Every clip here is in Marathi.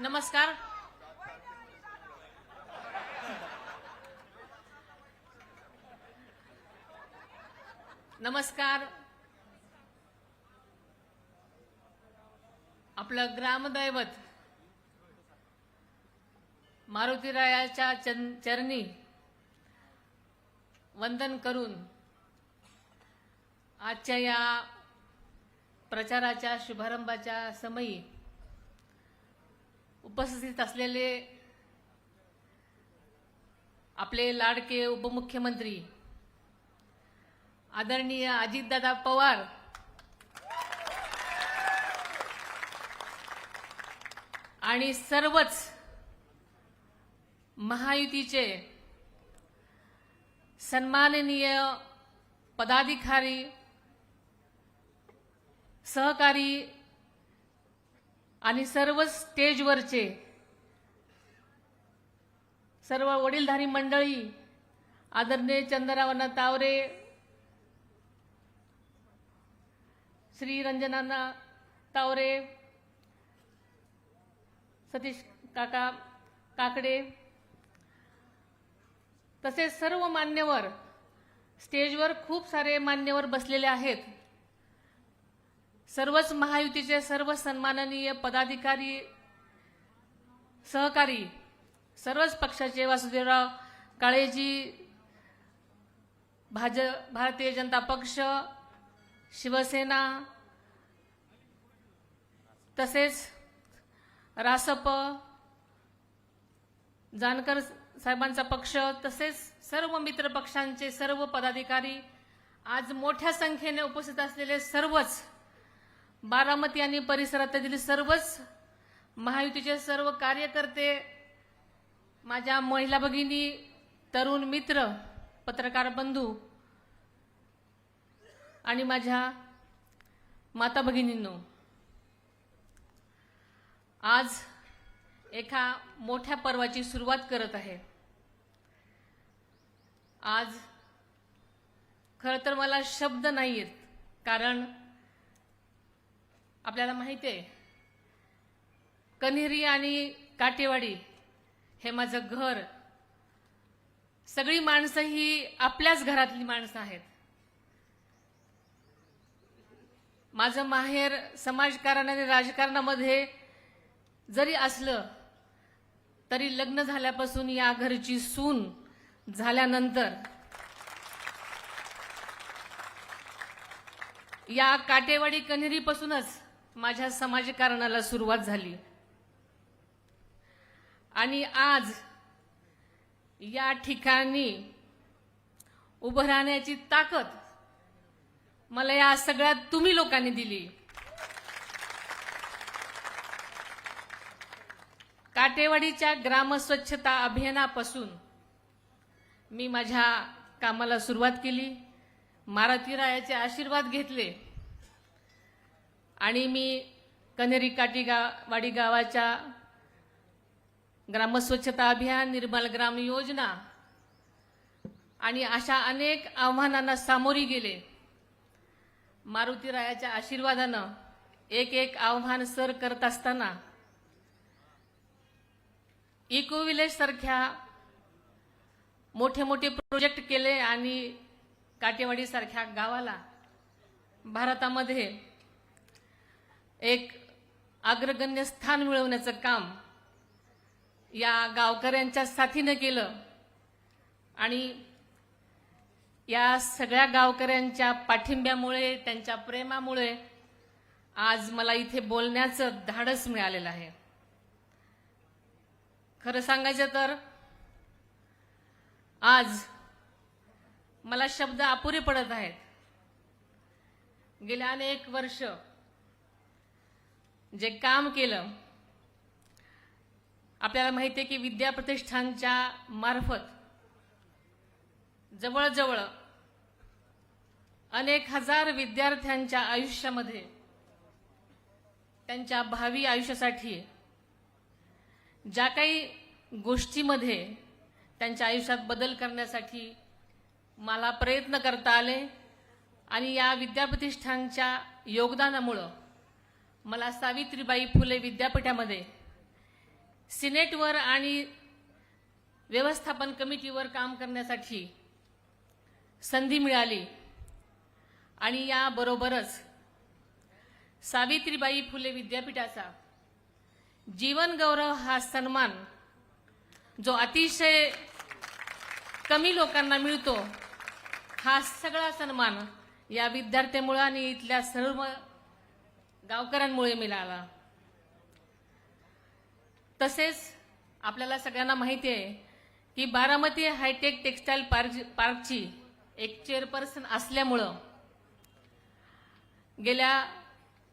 नमस्कार. नमस्कार. आपलं ग्रामदैवत मारुतीरायाच्या चरणी वंदन करून आजच्या या प्रचाराच्या शुभारंभाच्या समयी उपस्थित असलेले आपले लाडके उपमुख्यमंत्री आदरणीय अजितदादा पवार. आणि सर्वच महायुतीचे सन्माननीय पदाधिकारी सहकारी आणि सर्व स्टेजवरचे सर्व वडीलधारी मंडळी आदरणीय चंद्रावना तावरे श्री रंजनाना तावरे सतीश काका काकडे तसेच सर्व मान्यवर स्टेजवर खूप सारे मान्यवर बसलेले आहेत. सर्वच महायुतीचे सर्व सन्माननीय पदाधिकारी सहकारी सर्वच पक्षाचे वासुदेवराव काळेजी भाज भारतीय जनता पक्ष शिवसेना तसेच रासप जानकर साहेबांचा पक्ष तसेच सर्व मित्र पक्षांचे सर्व पदाधिकारी आज मोठ्या संख्येने उपस्थित असलेले सर्वच बारामती आणि परिसरातील सर्वच महायुतीचे सर्व कार्यकर्ते माझ्या महिला भगिनी तरुण मित्र पत्रकार बंधू आणि माझ्या माता भगिनींनो आज एका मोठ्या पर्वाची सुरुवात करत आहे. आज खरं तर मला शब्द नाही आहेत कारण आपल्याला माहिती आहे कन्हेरी आणि काटेवाडी हे माझं घर. सगळी माणसं ही आपल्याच घरातली माणसं आहेत. माझं माहेर समाजकारण आणि राजकारणामध्ये जरी असलं तरी लग्न झाल्यापासून या घरची सून झाल्यानंतर या काटेवाडी कन्हेरीपासूनच माझ्या समाजकारणाला सुरुवात झाली. आणि आज या ठिकाणी उभं राहण्याची ताकद मला या सगळ्यात तुम्ही लोकांनी दिली. काटेवाडीच्या ग्रामस्वच्छता अभियानापासून मी माझ्या कामाला सुरुवात केली. मारुतीरायाचे आशीर्वाद घेतले. आणि मी कन्हेरी काटी गा वाडी गावाच्या ग्रामस्वच्छता अभियान निर्मल ग्राम योजना आणि अशा अनेक आव्हानांना सामोरी गेले. मारुती रायाच्या आशीर्वादानं एक एक आव्हान सर करत असताना इको विलेज सारख्या मोठे मोठे प्रोजेक्ट केले आणि काटेवाडी सारख्या गावाला भारतामध्ये एक अग्रगण्य स्थान मिळवण्याचं काम या गावकऱ्यांच्या साथीनं केलं. आणि या सगळ्या गावकऱ्यांच्या पाठिंब्यामुळे त्यांच्या प्रेमामुळे आज मला इथे बोलण्याचं धाडस मिळालेलं आहे. खरं सांगायचं तर आज मला शब्द अपुरे पडत आहेत. गेल्या अनेक वर्ष जे काम केलं आपल्याला माहिती आहे की विद्याप्रतिष्ठानच्या मार्फत जवळजवळ अनेक हजार विद्यार्थ्यांच्या आयुष्यामध्ये त्यांच्या भावी आयुष्यासाठी ज्या काही गोष्टीमध्ये त्यांच्या आयुष्यात बदल करण्यासाठी मला प्रयत्न करता आले आणि या विद्याप्रतिष्ठानच्या योगदानामुळं मला सावित्रीबाई फुले विद्यापीठामध्ये सिनेटवर आणि व्यवस्थापन कमिटीवर काम करण्यासाठी संधी मिळाली. आणि याबरोबरच सावित्रीबाई फुले विद्यापीठाचा जीवनगौरव हा सन्मान जो अतिशय कमी लोकांना मिळतो हा सगळा सन्मान या विद्यार्थ्यामुळं आणि इथल्या सर्व गावकऱ्यांमुळे मिळाला. तसेच आपल्याला सगळ्यांना माहिती आहे की Baramati hi tech textile park पार्कची एक चेअरपर्सन असल्यामुळं गेल्या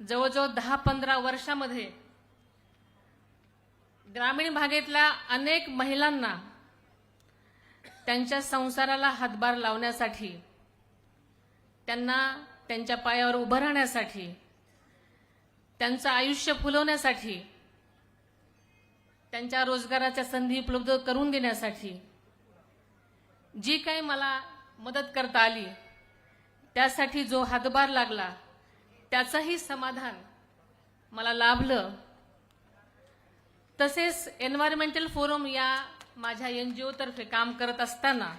जवळजवळ दहा पंधरा वर्षामध्ये ग्रामीण भागातल्या अनेक महिलांना त्यांच्या संसाराला हातभार लावण्यासाठी त्यांना त्यांच्या पायावर उभं राहण्यासाठी त्यांचं आयुष्य फुलवण्यासाठी त्यांच्या रोजगाराच्या संधी उपलब्ध करून देण्यासाठी जी काही मला मदत करता आली त्यासाठी जो हातभार लागला त्याचंही समाधान मला लाभलं. तसेच एन्व्हायरमेंटल फोरम या माझ्या एन जी ओतर्फे काम करत असताना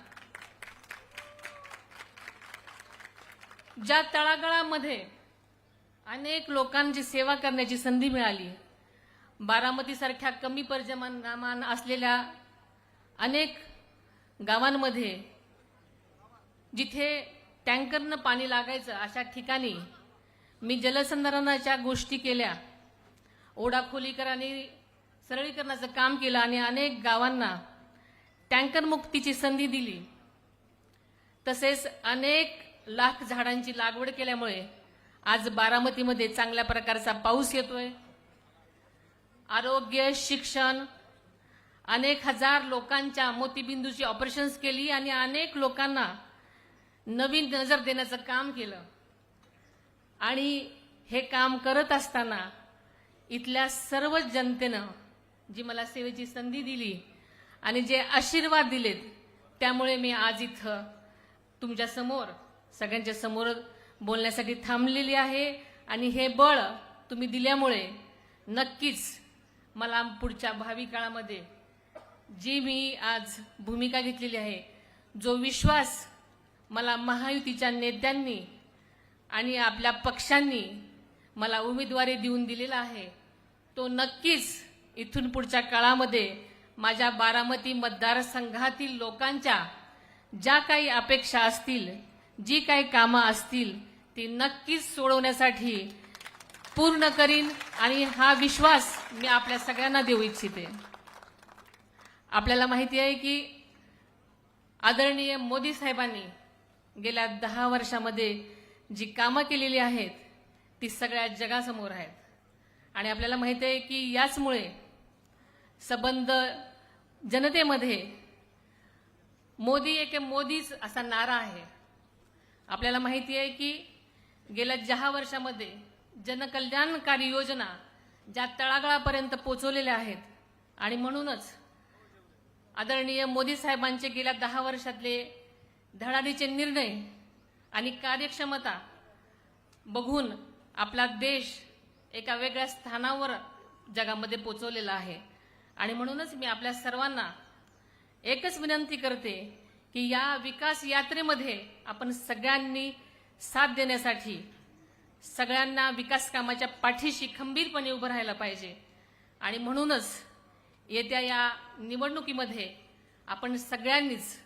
ज्या तळागाळामध्ये अनेक लोकांची सेवा करण्याची संधी मिळाली. बारामतीसारख्या कमी पर्जमान असलेल्या अनेक गावांमध्ये जिथे टँकरनं पाणी लागायचं अशा ठिकाणी मी जलसंधारणाच्या गोष्टी केल्या. ओढाखोलीकर सरळीकरणाचं काम केलं आणि अनेक गावांना टँकर मुक्तीची संधी दिली. तसेच अनेक लाख झाडांची लागवड केल्यामुळे आज बारामतीमध्ये चांगल्या प्रकारचा पाऊस येतोय. आरोग्य शिक्षण अनेक हजार लोकांच्या मोतीबिंदूची ऑपरेशन्स केली आणि अनेक लोकांना नवीन नजर देण्याचं काम केलं. आणि हे काम करत असताना इथल्या सर्व जनतेनं जी मला सेवेची संधी दिली आणि जे आशीर्वाद दिलेत त्यामुळे मी आज इथं तुमच्यासमोर सगळ्यांच्या समोर बोलण्यासाठी थांबलेली आहे आणि हे बळ तुम्ही दिल्यामुळे नक्कीच मला पुढच्या भावी काळामध्ये जी मी आज भूमिका घेतलेली आहे जो विश्वास मला महायुतीच्या नेत्यांनी आणि आपल्या पक्षांनी मला उमेदवारी देऊन दिलेला आहे तो नक्कीच इथून पुढच्या काळामध्ये माझ्या बारामती मतदारसंघातील लोकांच्या ज्या काही अपेक्षा असतील जी काही कामं असतील ती नक्कीच सोडवण्यासाठी पूर्ण करीन आणि हा विश्वास मी आपल्या सगळ्यांना देऊ इच्छिते. आपल्याला माहिती आहे की आदरणीय मोदी साहेबांनी गेल्या दहा वर्षामध्ये जी कामं केलेली आहेत ती सगळ्या जगासमोर आहेत. आणि आपल्याला माहिती आहे की याचमुळे संबंध जनतेमध्ये मोदी एक मोदीच असा नारा आहे. आपल्याला माहिती आहे की गेल्या दहा वर्षामध्ये जनकल्याणकारी योजना ज्या तळागाळापर्यंत पोचवलेल्या आहेत आणि म्हणूनच आदरणीय मोदी साहेबांचे गेल्या दहा वर्षातले धडाडीचे निर्णय आणि कार्यक्षमता बघून आपला देश एका वेगळ्या स्थानावर जगामध्ये पोचवलेला आहे. आणि म्हणूनच मी आपल्या सर्वांना एकच विनंती करते की या विकास यात्रेमध्ये आपण सगळ्यांनी साथ देण्यासाठी सगळ्यांना विकास कामाच्या पाठीशी खंबीरपणे उभं राहायला पाहिजे. आणि म्हणूनच येत्या या निवडणुकीमध्ये आपण सगळ्यांनीच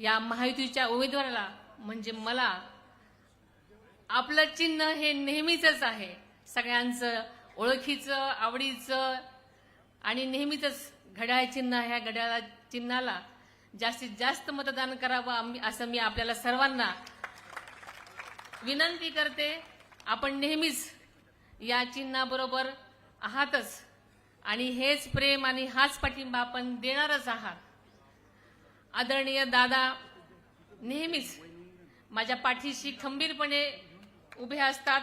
या महायुतीच्या उमेदवाराला म्हणजे मला आपलं चिन्ह हे नेहमीचंच आहे. सगळ्यांचं ओळखीचं आवडीचं आणि नेहमीच घड्याळ चिन्ह ह्या घड्याळा चिन्हाला जास्तीत जास्त मतदान करावं आम्ही असं मी आपल्याला सर्वांना विनंती करते. आपण नेहमीच या चिन्हाबरोबर आहातच. आणि हेच प्रेम आणि हाच पाठिंबा आपण देणारच आहात. आदरणीय दादा नेहमीच माझ्या पाठीशी खंबीरपणे उभे असतात.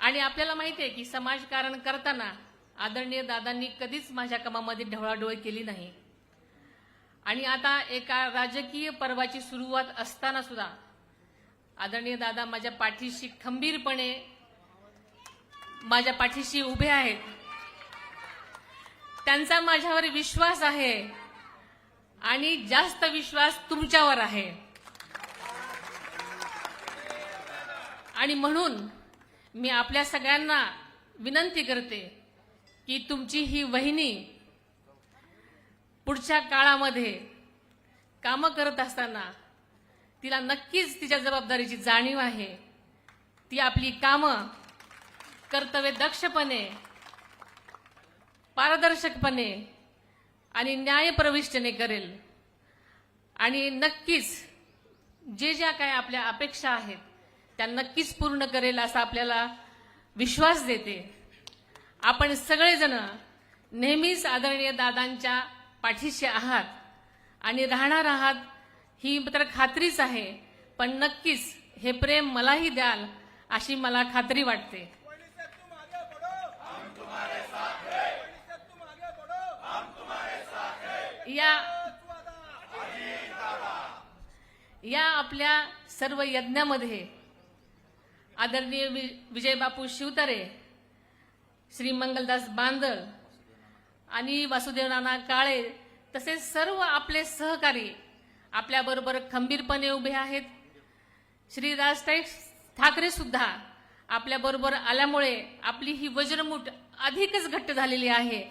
आणि आपल्याला माहिती आहे की समाजकारण करताना आदरणीय दादांनी कधीच माझ्या कामामध्ये ढवळाढवळ केली नाही. आणि आता एका राजकीय पर्वाची सुरुवात असताना सुद्धा आदरणीय दादा माझ्या पाठीशी खंबीरपणे माझ्या पाठीशी उभे आहेत. त्यांचा माझ्यावर विश्वास आहे आणि जास्त विश्वास तुमच्यावर आहे. आणि म्हणून मी आपल्या सगळ्यांना विनंती करते की तुमची ही वहिनी पुढच्या काळामध्ये कामं करत असताना तिला नक्कीच तिच्या जबाबदारीची जाणीव आहे. ती आपली कामं कर्तव्य दक्षपणे पारदर्शकपणे आणि न्यायप्रविष्टने करेल. आणि नक्कीच जे ज्या काय आपल्या अपेक्षा आहेत त्या नक्कीच पूर्ण करेल असा आपल्याला विश्वास देते. आपण सगळेजण नेहमीच आदरणीय दादांच्या पाठीशी आहात आणि राहणार आहात ही तर खात्रीच आहे पण नक्कीच हे प्रेम मलाही द्याल अशी मला खात्री वाटते. या या आपल्या सर्व यज्ञामध्ये आदरणीय वि- विजयबापू शिवतारे श्री मंगलदास बांदळ आणि वासुदेव नाना काळे तसेच सर्व आपले सहकारी आपल्याबरोबर खंबीरपणे उभे आहेत. श्री राजताई ठाकरे सुद्धा आपल्याबरोबर आल्यामुळे आपली ही वज्रमूठ अधिकच घट्ट झालेली आहे.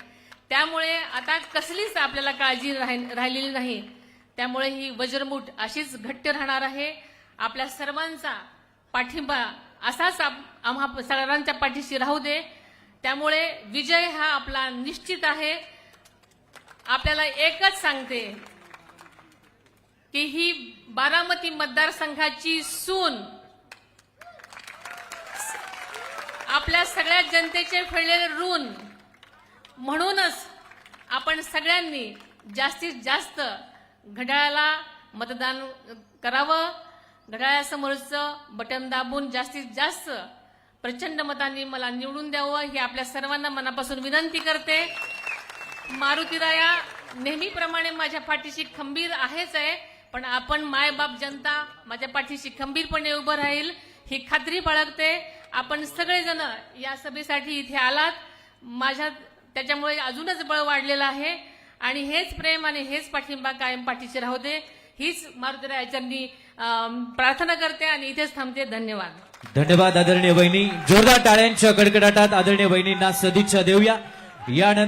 त्यामुळे आता कसलीच आपल्याला काळजी राहि- राहिलेली नाही. त्यामुळे ही वज्रमूठ अशीच घट्ट राहणार आहे. आपल्या सर्वांचा पाठिंबा असाच आप- आम्हा सगळ्यांच्या पाठीशी राहू दे. त्यामुळे विजय हा आपला निश्चित आहे. आपल्याला एकच सांगते की ही बारामती मतदारसंघाची सून आपल्या सगळ्या जनतेचे फेडलेले ऋण. म्हणूनच आपण सगळ्यांनी जास्तीत जास्त घड्याळाला मतदान करावं. घड्याळासमोरचं बटन दाबून जास्तीत जास्त प्रचंड मतांनी मला निवडून द्यावं ही आपल्या सर्वांना मनापासून विनंती करते. मारुतीराया नेहमीप्रमाणे माझ्या पाठीशी खंबीर आहेच आहे पण आपण मायबाप जनता माझ्या पाठीशी खंबीरपणे उभं राहील ही खात्री बाळगते. आपण सगळेजण या सभेसाठी इथे आलात. माझ्या त्याच्यामुळे अजूनच बळ वाढलेलं आहे. आणि हेच प्रेम आणि हेच पाठिंबा कायम पाठीशी राहू दे. हीच मारुतीरायाच्यांनी अं, प्रार्थना करते आणि इथेच थांबते. धन्यवाद. धन्यवाद आदरणीय बहिणी जोरदार टाळ्यांच्या कडकडाटात आदरणीय बहिणींना सदिच्छा देऊया. यानंतर